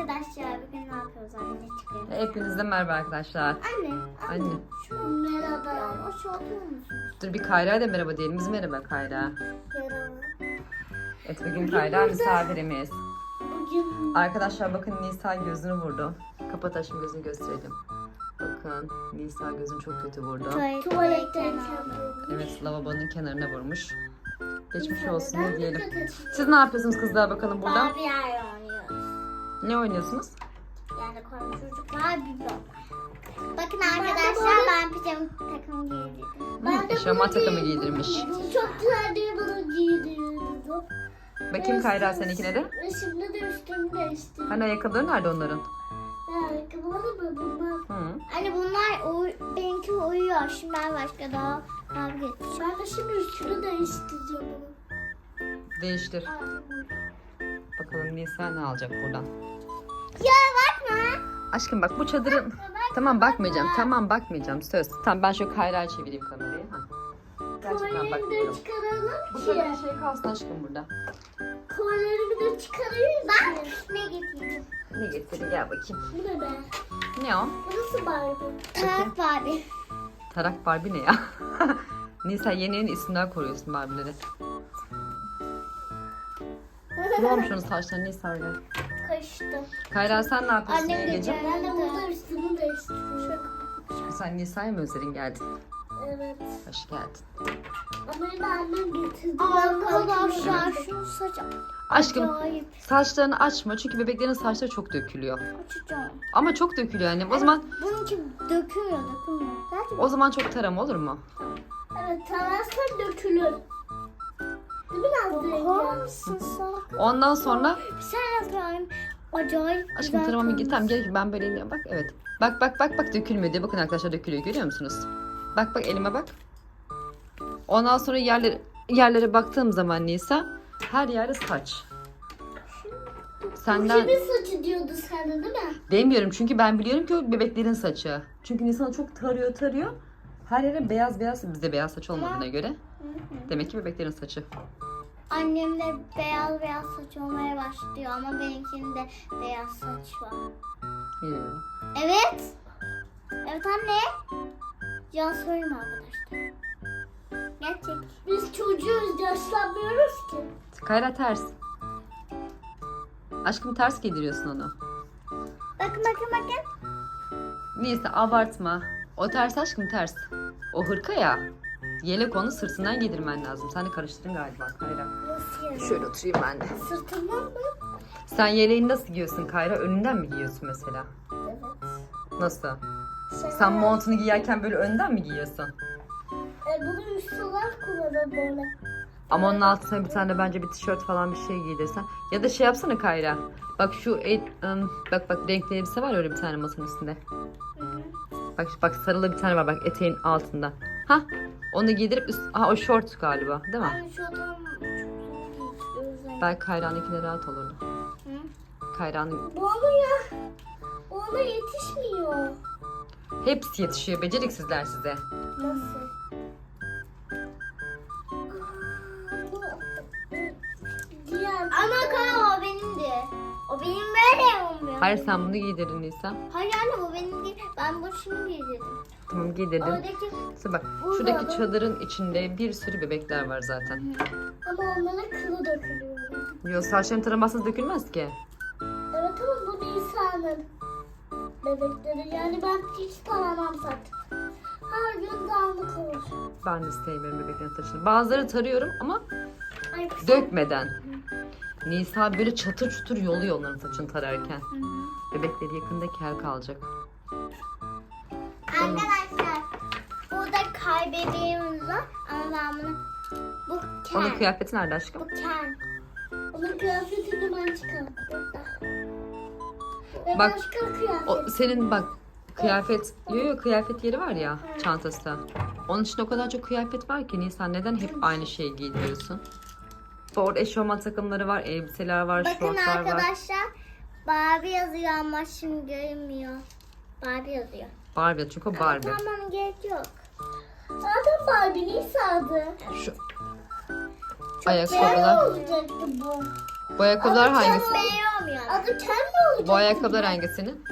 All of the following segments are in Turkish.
arkadaşlar bugün ne yapıyoruz anne çıkıyor. Hepinize merhaba arkadaşlar. Anne, anne. Anne. Şu merhaba. O şu oturuyor musun? Dur bir Kayra'ya da merhaba diyelim. Biz merhaba Kayra. Merhaba. Evet bugün Kayra misafirimiz. Bugün Arkadaşlar bakın Nisa gözünü vurdu. Kapat aşkım gözünü gösterelim. Bakın Nisa gözünü çok kötü vurdu. tuvaletten Evet lavabonun kenarına vurmuş. Geçmiş olsun ne diyelim. Siz ne yapıyorsunuz kızlar bakalım burada? Barbie oynuyoruz. Ne oynuyorsunuz? Yani komşucuklar bir baba. Bakın arkadaşlar ben pijama takımı giydim. Ben Eşofman takımı giydirmiş. Çok güzel diye bana giydiriyordu. Bakayım Kayra seninkine de. Şimdi de üstümü değiştirdim. Hani ayakkabıları nerede onların? Ayakkabıları mı bunlar? Hı. Anne bunlar uy- benimki uyuyor. Şimdi ben başka daha kavga edeceğim. Ben de şimdi üstünü değiştireceğim bunu. Değiştir. Bakalım Nisa ne alacak buradan. Ya bakma. Aşkım bak bu çadırın... Tamam bakmayacağım. Tamam bakmayacağım. Söz. Tamam ben şu Kayra'ya çevireyim kamerayı. Ha. Gerçekten bakmıyorum. Bu kadar şey kalsın aşkım burada. Kolyeleri de çıkarayım Bak ne getirdim. Ne getirin gel bakayım. Bu ne be? Ne o? Bu nasıl Barbie? Tarak Barbie. Tarak Barbie ne ya? Nisa yeni yeni isimler koruyorsun Barbie'lere. Ne olmuş onun saçlarına Nisa öyle? Kaçtı. Kayra sen ne yapıyorsun Annem yengeciğim? geçen Ben de burada üstümü değiştirdim. Sen Nisa'ya mı özledin geldin? Evet. Hoş geldin. Ama yine annem getirdi. Arkadaşlar şu saç Aşkım acayip. saçlarını açma çünkü bebeklerin saçları çok dökülüyor. Açacağım. Ama çok dökülüyor annem. O zaman Bununki dökülmüyor dökülmüyor. Gerçekten. o zaman çok tarama olur mu? Evet tararsan dökülür. Ondan sonra Sen yapayım. Acayip aşkım güzel kalmış. git tamam yok. ben böyle elime bak evet. Bak bak bak bak dökülmüyor diye bakın arkadaşlar dökülüyor görüyor musunuz? Bak bak elime bak. Ondan sonra yerlere, yerlere baktığım zaman Nisa her yerde saç. Senden Kimin saçı diyordu sen de değil mi? demiyorum çünkü ben biliyorum ki o bebeklerin saçı. Çünkü Nisa çok tarıyor tarıyor. Her yere beyaz beyaz bizde beyaz saç olmadığına göre. Demek ki bebeklerin saçı. Annemde beyaz beyaz saç olmaya başlıyor ama benimkinde beyaz saç var. Bilmiyorum. Evet. Evet anne. Can söyleme arkadaşlar. Gerçek. Biz çocuğuz yaşlanmıyoruz ki. Kayra ters. Aşkım ters giydiriyorsun onu. Bakın bakın bakın. Neyse abartma. O ters aşkım ters. O hırka ya. Yelek onu sırtından giydirmen lazım. Sen de karıştırdın galiba Kayra. Yani? Şöyle oturayım ben de. Sırtımdan mı? Sen yeleğini nasıl giyiyorsun Kayra? Önünden mi giyiyorsun mesela? Evet. Nasıl? Sen montunu giyerken böyle önden mi giyiyorsun? E, bunu üst olarak kullanır böyle. Ama onun altına bir tane bence bir tişört falan bir şey giydirsen. Ya da şey yapsana Kayra. Bak şu el, ım, bak bak renkli elbise var öyle bir tane masanın üstünde. Bak bak sarılı bir tane var bak eteğin altında. Ha? Onu giydirip üst... Ha o short galiba değil mi? Ben uzun Belki Kayra'nınkileri rahat olurdu. Hı? Kayra'nın Bu ya. Ona yetişmiyor. hepsi yetişiyor. Beceriksizler size. Nasıl? Ama kaya o benimdi. O benim böyle olmuyor. Hayır sen bunu giydirin Nisa. Hayır anne bu benim değil. Ben bu şimdi giydirdim. Tamam giydirdin. Oradaki İşte bak şuradaki da- çadırın içinde bir sürü bebekler var zaten. ama onlara kılı dökülüyor. Yo saçların taramasız dökülmez ki. Evet ama bu Nisa'nın bebekleri. Yani ben hiç taramam zaten. Her gün dağınık olur. Ben de sevmiyorum bebeklerin saçını. Bazıları tarıyorum ama Ay, pis. dökmeden. Nisa böyle çatır çutur yoluyor onların saçını tararken. Bebekleri yakında kel kalacak. Arkadaşlar burada kaybedeğimiz var ama ben bunu bu Ken. Onun kıyafeti nerede aşkım? Bu kıyafetini ben çıkardım. Burada. Ve Bak, başka kıyafet. O senin bak kıyafet, yo yo kıyafet yeri var ya çantası. Onun için o kadar çok kıyafet var ki Nisan neden hep aynı şeyi giydiriyorsun? Orada eşofman takımları var, elbiseler var, Bakın şortlar var. arkadaşlar Barbie yazıyor ama şimdi görünmüyor. Barbie yazıyor. Barbie çünkü o Barbie. Tamam gerek yok. Zaten Barbie Nisa'dı. Şu ayakkabılar. olacaktı bu. Bu ayakkabılar hangisi? Adı Ken mi Bu ayakkabılar hangisinin?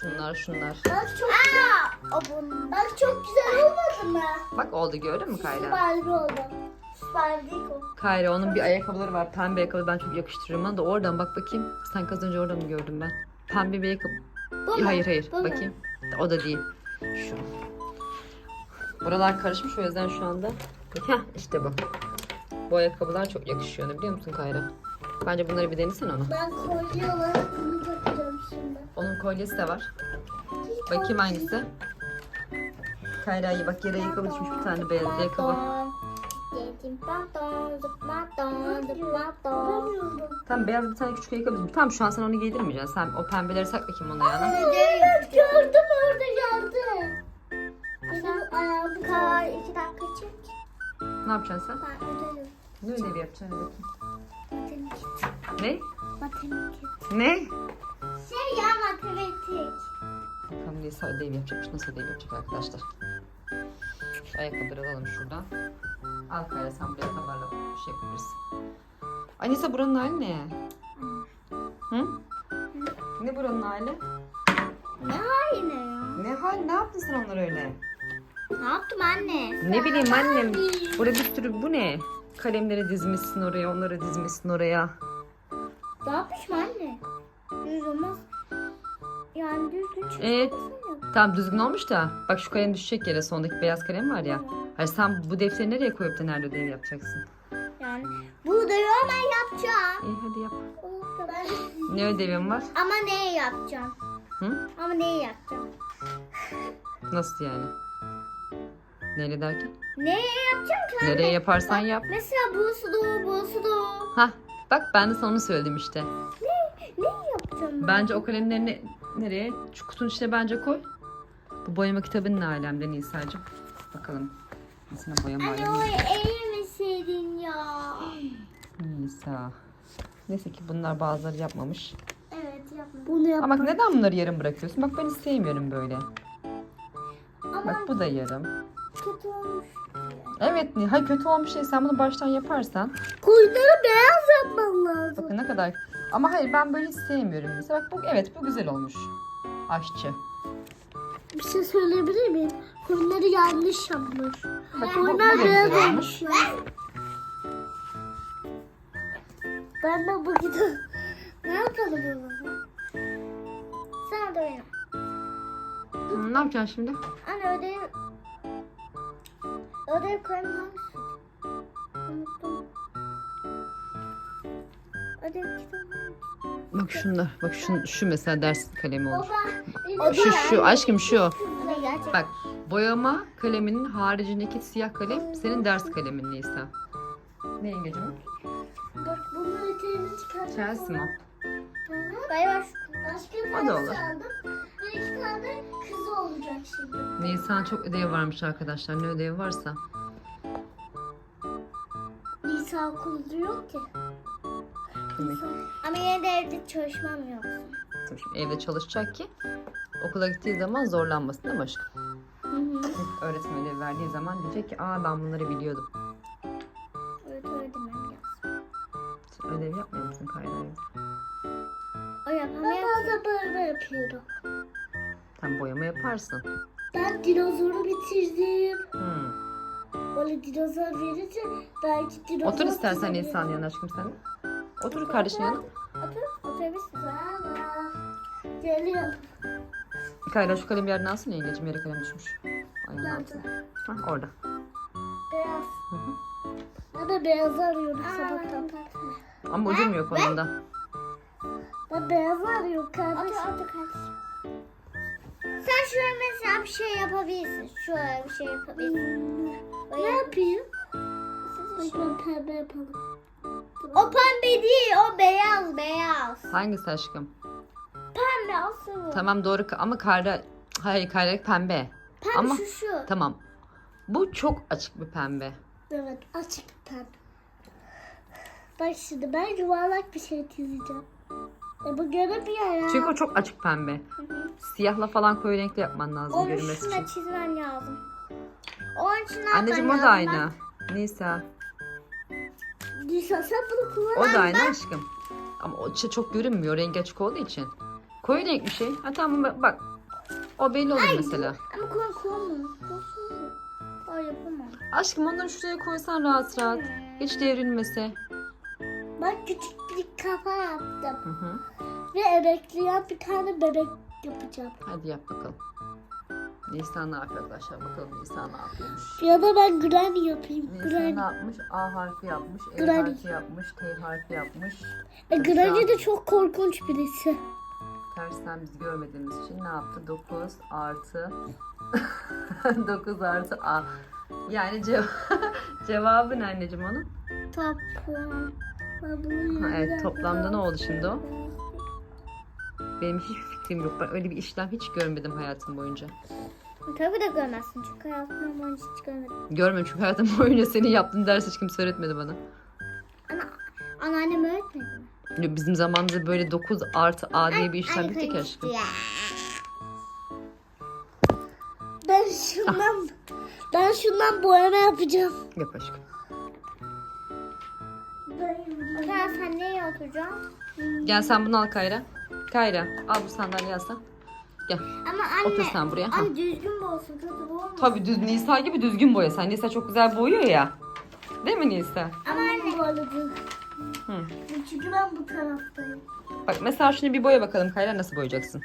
Şunlar şunlar. Bak çok güzel. Bak çok güzel olmadı mı? Bak oldu gördün mü Kayra? Barbie oldu. Barbie. Kayra onun bir ayakkabıları var. Pembe ayakkabı ben çok yakıştırıyorum. Bana da oradan bak bakayım. Sen az önce oradan mı gördüm ben? Pembe bir ayakkabı. Bu mu? Hayır hayır Bu mu? bakayım. O da değil. Şu. Buralar karışmış o yüzden şu anda. Heh işte bu. Bu ayakkabılar çok yakışıyor ona biliyor musun Kayra? Bence bunları bir denesene onu. Ben kolye olarak bunu takacağım şimdi. Onun kolyesi de var. Bakayım hangisi? Kayra'yı bak yere ayakkabı düşmüş bir tane beyaz ayakkabı. Tam beyaz bir tane küçük ayakkabı. Tamam şu an sen onu giydirmeyeceksin. Sen o pembeleri sak bakayım onun ayağına. Evet gördüm orada geldi. Benim ayağımı iki dakika çek. Ne yapacaksın sen? Ben öderim. Ne ödevi yapacaksın? Bakayım. Matematik. Ne? Matematik. Ne? Şey ya matematik. Bakalım Nisa ödev yapacakmış. Nasıl ödev yapacak arkadaşlar? Şu ayakkabıları alalım şuradan. Al Kayra sen buraya kabarla bir şey yapabilirsin. Ay Nisa buranın hali ne? Hı? Ne buranın hali? Ne haline ya? Ne hal? Ne yaptın sen onlar öyle? Ne yaptım anne? Ne bileyim annem. Burada bir sürü bu ne? Kalemleri dizmişsin oraya, onları dizmişsin oraya. Ne yapmışım anne? Düz olmaz. Yani düzgün çıkmasın Evet. ya. Tamam düzgün olmuş da. Bak şu kalem düşecek yere. Sondaki beyaz kalem var ya. Hayır sen bu defteri nereye koyup da nerede ödev yapacaksın? Yani bu da ben yapacağım. İyi hadi yap. Ne ödevin var? Ama neyi yapacağım? Hı? Ama neyi yapacağım? Nasıl yani? Neyle derken? Neyi yapacağım ki? Nereye yaparsan yap. Mesela bu su doğu, bu su doğu. Hah bak ben de sana onu söyledim işte. Neyi yapacağım ben? Bence o kalemlerini nereye? Şu kutunun içine bence koy. Bu boyama kitabın ne alemde Nisa'cığım? Bakalım. Nisa'nın boyama Anne alemi. o eğmeseydin ya. Nisa. Neyse ki bunlar bazıları yapmamış. Evet yapma. Bunu yap. Ama bak neden bunları yarım bırakıyorsun? Bak ben hiç sevmiyorum böyle. Ama Bak bu da yarım. kötü olmuş. Evet Ni- ha kötü olmuş şey sen bunu baştan yaparsan. Koyunları beyaz yapman lazım. Bakın ne kadar. Ama hayır ben böyle hiç sevmiyorum Nisa. Bak bu evet bu güzel olmuş. Aşçı. Bir şey söyleyebilir miyim? Koyunları yanlış yapmış. Bak bu, bu da güzel olmuş. Ben de bu gidiyor. Ne yapalım o zaman? Sen de. Hı, ne yapacaksın şimdi? Anne ödev... Ödev koyma hangisi? Unuttum. Ödev kitabı. Bak şunlar. Bak şu, şu mesela ders kalemi olur. Şu şu aşkım şu. Bak boyama kaleminin haricindeki siyah kalem senin ders kalemin Nisa. Ne yengecim? Bak bunun ötelerini çıkardım. Chelsea mi? Bay baş. Başka bir O da olur. aldım. İki tane kızı olacak şimdi. Nisan çok ödev varmış arkadaşlar. Ne ödevi varsa. Nisa okulda yok ki. Demek. Ama yine de evde çalışmam yok. Evde çalışacak ki okula gittiği zaman zorlanmasın değil mi aşkım? Hı hı. Öğretmen ödev verdiği zaman diyecek ki aa ben bunları biliyordum. Evet öyle demem lazım. Sen ödev yapmıyor musun Kayra evde? O yapamıyor Ben bazen böyle yapıyorum. Sen boyama yaparsın. Ben dinozoru bitirdim. Hmm. Böyle dinozor verince belki dinozor... Otur istersen Nisan yanına aşkım sen. Otur kardeşin yanına. Otur, oturabilirsin. Geliyorum. Kayra şu kalemi yerine alsın yengecim yere kalem düşmüş. Ayağının Nerede? altına. Hah orada. Beyaz. Hı hı. Ben de beyaz arıyorum sabahtan. Ama ucum yok onun da. Ben beyaz arıyorum kardeşim. Otur, otur kardeşim. Şöyle mesela bir şey yapabilirsin. Şöyle bir şey yapabilirsin. Ne yapayım? Ben pembe yapalım. O pembe değil, o beyaz beyaz. Hangisi aşkım? Pembe asıl. Tamam doğru ama Kayra... Hayır Kayra pembe. Pembe Ama şu şu. tamam. Bu çok açık bir pembe. Evet açık pembe. Bak şimdi ben yuvarlak bir şey çizeceğim. E bu göremiyor ya. Çünkü o çok açık pembe. Hı hı. Siyahla falan koyu renkle yapman lazım Onu görünmesi için. çizmen lazım. Onun için ne Anneciğim o da aynı. Nisa. Nisa sen bunu kullan. O da aynı aşkım. Ama o çi- çok görünmüyor rengi açık olduğu için. Koyu renk bir şey. Ha tamam bak-. O belli olur mesela. Ama koy koyma. Ay yapamam. Aşkım onları şuraya koysan rahat rahat. Hiç devrilmese. Bak küçük bir kafa yaptım. Hı hı. Ve emekliyen bir tane bebek yapacağım. Hadi yap bakalım. Nisan ne yapıyor arkadaşlar? Bakalım Nisan ne yapıyormuş. Ya da ben granny yapayım. Nisan Granny. ne yapmış? A harfi yapmış, E Granny. harfi yapmış, T harfi yapmış. E, granny de çok korkunç birisi. Tersten biz görmediğimiz için ne yaptı? 9 artı 9 artı A. Yani cev- cevabı ne anneciğim onun? Toplam. Ha, evet toplamda ne oldu şimdi o? Benim hiçbir fikrim yok. Ben öyle bir işlem hiç görmedim hayatım boyunca. Tabii de görmezsin çünkü hayatımda boyunca hiç görmedim. Görmedim çünkü hayatım boyunca senin yaptığın ders hiç kimse öğretmedi bana. Ana, anneannem öğretmedi mi? Ya Bizim zamanımızda böyle 9 artı A diye bir işlem bitti ki aşkım. Ben şundan ben şundan boyama yapacağım. Yap aşkım. Sen sen neye oturacaksın? Gel sen bunu al Kayra. Kayra al bu sandalyeyi al sen. Gel. Ama anne. Otur sen buraya. Ha. Düzgün olsun kötü olmasın. Tabii düz Nisa gibi düzgün boya. Sen Nisa çok güzel boyuyor ya. Değil mi Nisa? Ama anne. Bu arada. Hı. Çünkü ben bu taraftayım. Bak mesela şunu bir boya bakalım Kayra nasıl boyayacaksın?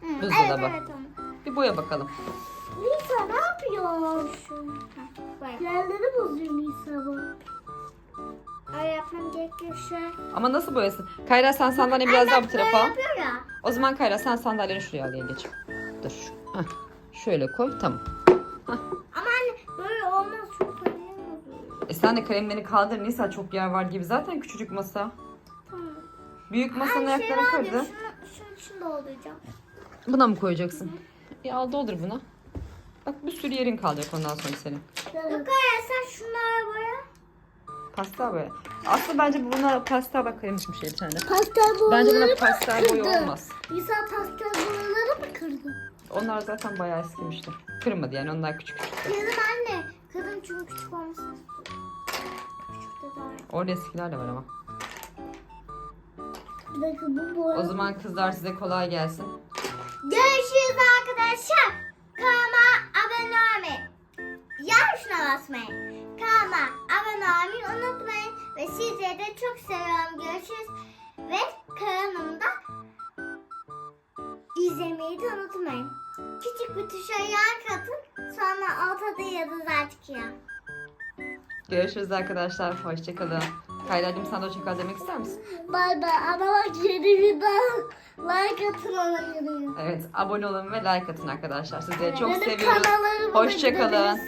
Hı, Buzdolabı. Evet evet tamam. Bir boya bakalım. Nisa ne yapıyorsun? Yerleri bozuyor Nisa bu. Ay yapmam gerekiyor şu an. Ama nasıl boyasın? Kayra sen sandalyeyi biraz daha bu tarafa Böyle al. yapıyor ya. O zaman Kayra sen sandalyeni şuraya al yengeç. Dur. Heh. Şöyle koy tamam. Ama anne böyle olmaz çok kalem oluyor. E sen de kalemlerini kaldır Nisa çok yer var gibi. Zaten küçücük masa. Tamam. Büyük masanın Ay şey ayaklarını var ya kırdı. şunu, şunu için dolduracağım. Buna mı koyacaksın? E al doldur buna. Bak bir sürü yerin kalacak ondan sonra senin. Yok hayır sen şunları boya. Pastel boya. Aslında bence buna bak kalemmiş bir şey bir tane. Pastel Bence boyaları buna mı pastel kırdı? boya olmaz. Nisa pastel boyaları mı kırdı? Onlar zaten bayağı eskimişti. Kırmadı yani onlar küçük küçük. Kızım anne. Kızım çünkü küçük olmasını istiyorum. Küçük de iyi. Orada eskiler de var ama. Bir dakika bu boya. O zaman kızlar size kolay gelsin. Görüşürüz arkadaşlar. Kanalıma abone olmayı. Yan şuna basmayı. Kanalıma abone olmayı unutmayın. Ve sizleri de çok seviyorum. Görüşürüz. Ve kanalımda izlemeyi de unutmayın. Küçük bir tuşa yan katın. Sonra ortada yıldızlar çıkıyor. Görüşürüz arkadaşlar. Hoşçakalın. Kayra'cığım sen de hoşçakal demek ister misin? Bay bay. Ama bak yeni bir daha like atın ona geliyor. Evet abone olun ve like atın arkadaşlar. Sizleri çok Benim seviyoruz. da Hoşçakalın.